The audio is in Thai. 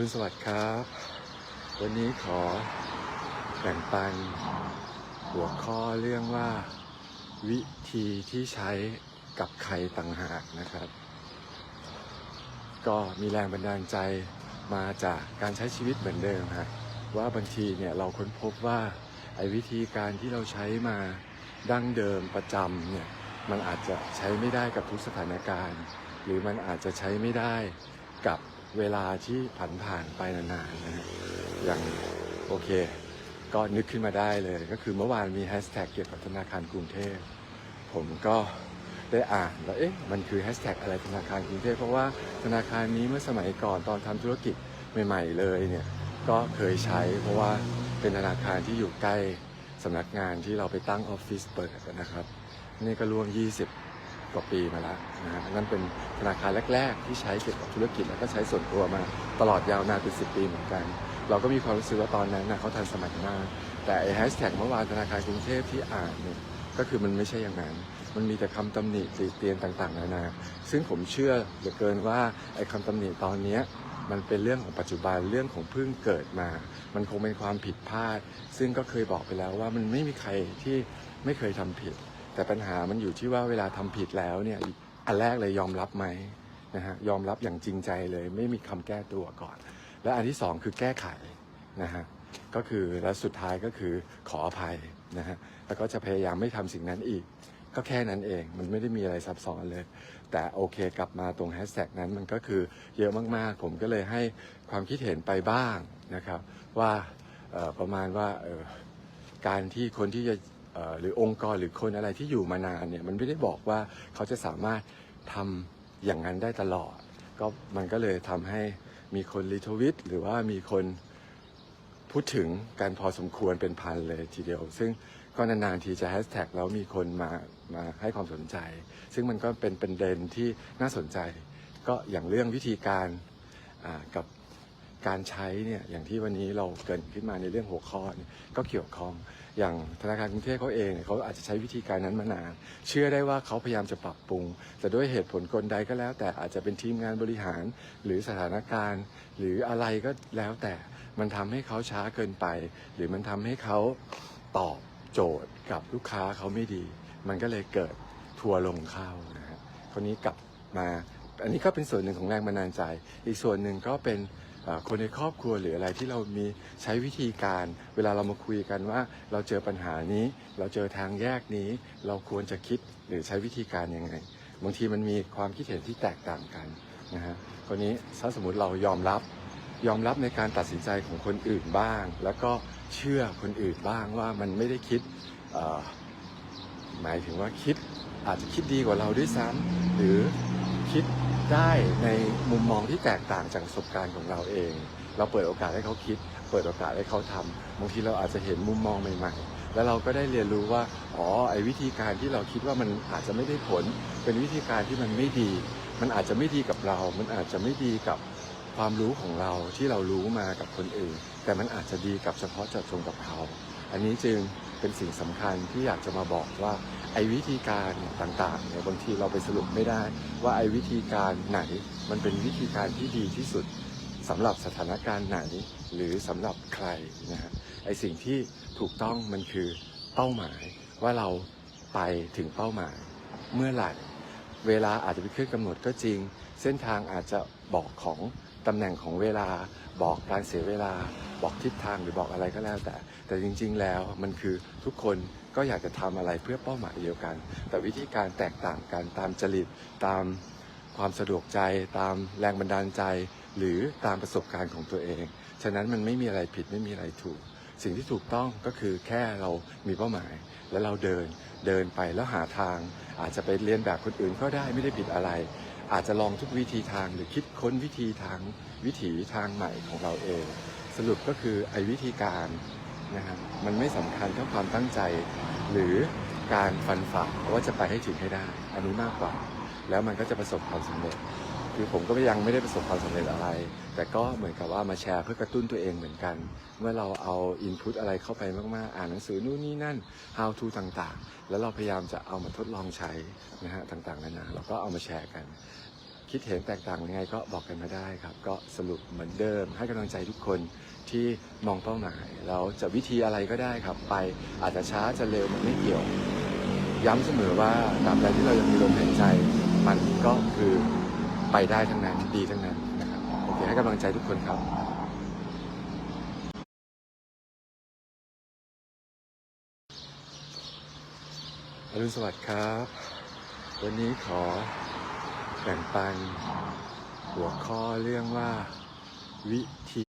รุณสวัสดิ์ครับ วันนี้ขอแบ่งปันหัวข้อเรื่องว่า วิธีที่ใช้กับใครต่างหากนะครับ ก็มีแรงบันดาลใจมาจากการใช้ชีวิตเหมือนเดิมฮะว่าบางทีเนี่ยเราค้นพบว่าไอ้วิธีการที่เราใช้มาดั้งเดิมประจำเนี่ยมันอาจจะใช้ไม่ได้กับทุกสถานการณ์ หรือมันอาจจะใช้ไม่ได้กับ เวลาที่ผ่านผ่านๆไปนานๆนะฮะอย่างโอเค ก็นึกขึ้นมาได้เลย ก็คือเมื่อวานมีแฮชแท็กเกี่ยวกับธนาคารกรุงเทพ ผมก็ได้อ่านแล้วเอ๊ะมันคือแฮชแท็กอะไรธนาคารกรุงเทพ เพราะว่าธนาคารนี้เมื่อสมัยก่อนตอนทำธุรกิจใหม่ๆเลยเนี่ยก็เคยใช้เพราะว่าเป็นธนาคารที่อยู่ใกล้สำนักงานที่เราไปตั้งออฟฟิศเปิดนะครับ นี่ก็รวม 20 กว่าปีมาแล้วนะฮะนั่นเป็นธนาคารแรก ๆ ที่ใช้เกี่ยวกับธุรกิจแล้วก็ใช้ส่วนตัวมาตลอดยาวนานเป็น10ปีเหมือนกัน เราก็มีความรู้สึกว่าตอนนั้นนะเขาทันสมัยมาก แต่ไอ้แฮชแท็กเมื่อวานธนาคารกรุงเทพที่อ่านเนี่ยก็คือมันไม่ใช่อย่างนั้น มันมีแต่คำตำหนิติเตียนต่างๆนานา ซึ่งผมเชื่อเหลือเกินว่าไอ้คำตำหนิตอนเนี้ยมันเป็นเรื่องของปัจจุบันเรื่องของเพิ่งเกิดมา มันคงเป็นความผิดพลาด ซึ่งก็เคยบอกไปแล้วว่ามันไม่มีใครที่ไม่เคยทำผิด แต่ปัญหามันอยู่ที่ว่าเวลาทำผิดแล้วเนี่ยอันแรกเลยยอมรับไหมนะฮะยอมรับอย่างจริงใจเลย ไม่มีคำแก้ตัวก่อน และอันที่สองคือแก้ไขนะฮะก็คือและสุดท้ายก็คือขออภัยนะฮะแล้วก็จะพยายามไม่ทำสิ่งนั้นอีก ก็แค่นั้นเองมันไม่ได้มีอะไรซับซ้อนเลย แต่โอเคกลับมาตรงแฮชแท็กนั้นมันก็คือเยอะมากๆ ผมก็เลยให้ความคิดเห็นไปบ้างนะครับ ว่าประมาณว่าการที่คนที่จะ หรือองค์กรหรือคนอะไรที่อยู่มานานเนี่ยมันไม่ได้บอกว่าเขาจะสามารถทำอย่างนั้นได้ตลอด ก็มันก็เลยทำให้มีคนรีทวิตหรือว่ามีคนพูดถึงกันพอสมควรเป็นพันเลยทีเดียว ซึ่งก็นานๆทีจะแฮชแท็กแล้วมีคนมามาให้ความสนใจ ซึ่งมันก็เป็นประเด็นที่น่าสนใจ ก็อย่างเรื่องวิธีการกับ การใช้เนี่ยอย่างที่วันนี้เราเกินขึ้นมาในเรื่องหัวข้อเนี่ยก็เกี่ยวข้องอย่างธนาคารกรุงเทพเขาเองเขาอาจจะใช้วิธีการนั้นมานาน เชื่อได้ว่าเขาพยายามจะปรับปรุง แต่ด้วยเหตุผลกลใดก็แล้ว แต่อาจจะเป็นทีมงานบริหาร หรือสถานการณ์ หรืออะไรก็แล้วแต่มันทำให้เขาช้าเกินไป หรือมันทำให้เขาตอบโจทย์กับลูกค้าเขาไม่ดี มันก็เลยเกิดทัวร์ลงเข้านะฮะคนนี้กลับมา อันนี้ก็เป็นส่วนหนึ่งของแรงบันดาลใจ อีกส่วนหนึ่งก็เป็น คนในครอบครัวหรืออะไรที่เรามีใช้วิธีการ เวลาเรามาคุยกันว่า เราเจอปัญหานี้ เราเจอทางแยกนี้ เราควรจะคิดหรือใช้วิธีการยังไงบางทีมันมีความคิดเห็นที่แตกต่างกันนะฮะคนนี้ถ้าสมมติเรายอมรับยอมรับในการตัดสินใจของคนอื่นบ้าง แล้วก็เชื่อคนอื่นบ้างว่ามันไม่ได้คิดหมายถึงว่าคิดอาจจะคิดดีกว่าเราด้วยซ้ำหรือ คิดได้ในมุมมองที่แตกต่างจากประสบการณ์ของเราเอง เราเปิดโอกาสให้เขาคิด เปิดโอกาสให้เขาทำบางทีเราอาจจะเห็นมุมมองใหม่ๆ แล้วเราก็ได้เรียนรู้ว่า อ๋อ ไอ้วิธีการที่เราคิดว่ามันอาจจะไม่ได้ผล เป็นวิธีการที่มันไม่ดี มันอาจจะไม่ดีกับเรา มันอาจจะไม่ดีกับความรู้ของเราที่เรารู้มากับคนอื่น แต่มันอาจจะดีกับเฉพาะเจาะจงกับเขา อันนี้จึงเป็นสิ่งสำคัญที่อยากจะมาบอกว่า ไอ้วิธีการต่างๆเนี่ยบางทีเราไปสรุปไม่ได้ ว่าไอ้วิธีการไหนมันเป็นวิธีการที่ดีที่สุดสำหรับสถานการณ์ไหนหรือสำหรับใครนะฮะไอ้สิ่งที่ถูกต้องมันคือเป้าหมายว่าเราไปถึงเป้าหมาย เมื่อไหร่ เวลาอาจจะเป็นเครื่องกำหนดก็จริง เส้นทางอาจจะ บอกของตำแหน่งของเวลา บอกการเสียเวลา บอกทิศทางหรือบอกอะไรก็แล้วแต่ แต่จริง ๆ แล้วมันคือทุกคนก็อยากจะทำอะไรเพื่อเป้าหมายเดียวกัน แต่วิธีการแตกต่างกันตามจริตตามความสะดวกใจ ตามแรงบันดาลใจ หรือตามประสบการณ์ของตัวเอง ฉะนั้นมันไม่มีอะไรผิดไม่มีอะไรถูก สิ่งที่ถูกต้องก็คือแค่เรามีเป้าหมาย แล้วเราเดินเดินไปแล้วหาทาง อาจจะไปเรียนแบบคนอื่นก็ได้ไม่ได้ผิดอะไร อาจจะลองทุกวิธีทางหรือคิดค้นวิธีทางวิถีทางใหม่ของเราเอง สรุปก็คือไอ้วิธีการนะฮะมันไม่สำคัญเท่าความตั้งใจ หรือการฟันฝ่าว่าจะไปให้ถึงให้ได้ อันนี้มากกว่า แล้วมันก็จะประสบความสำเร็จ คือผมก็ยังไม่ได้ประสบความสำเร็จอะไร แต่ก็เหมือนกับว่ามาแชร์เพื่อกระตุ้นตัวเองเหมือนกัน เมื่อเราเอาอินพุตอะไรเข้าไปมาก ๆ อ่านหนังสือนู่นนี่นั่น how to ต่าง ๆ แล้วเราพยายามจะเอามาทดลองใช้นะฮะต่าง ๆ นานาเราก็เอามาแชร์กัน คิดเห็นแตกต่างยังไงก็บอกกันมาได้ครับ ก็สรุปเหมือนเดิม ให้กำลังใจทุกคนที่มองเป้าหมายแล้วจะวิธีอะไรก็ได้ครับ ไปอาจจะช้าจะเร็วมันไม่เกี่ยว ย้ำเสมอว่าตราบใดที่เรายังมีลมหายใจมันก็คือ ไปได้ทั้งนั้นดีทั้งนั้นนะครับโอเคให้กำลังใจทุกคนครับอรุณสวัสดิ์ครับ วันนี้ขอแบ่งปันหัวข้อเรื่องว่าวิธี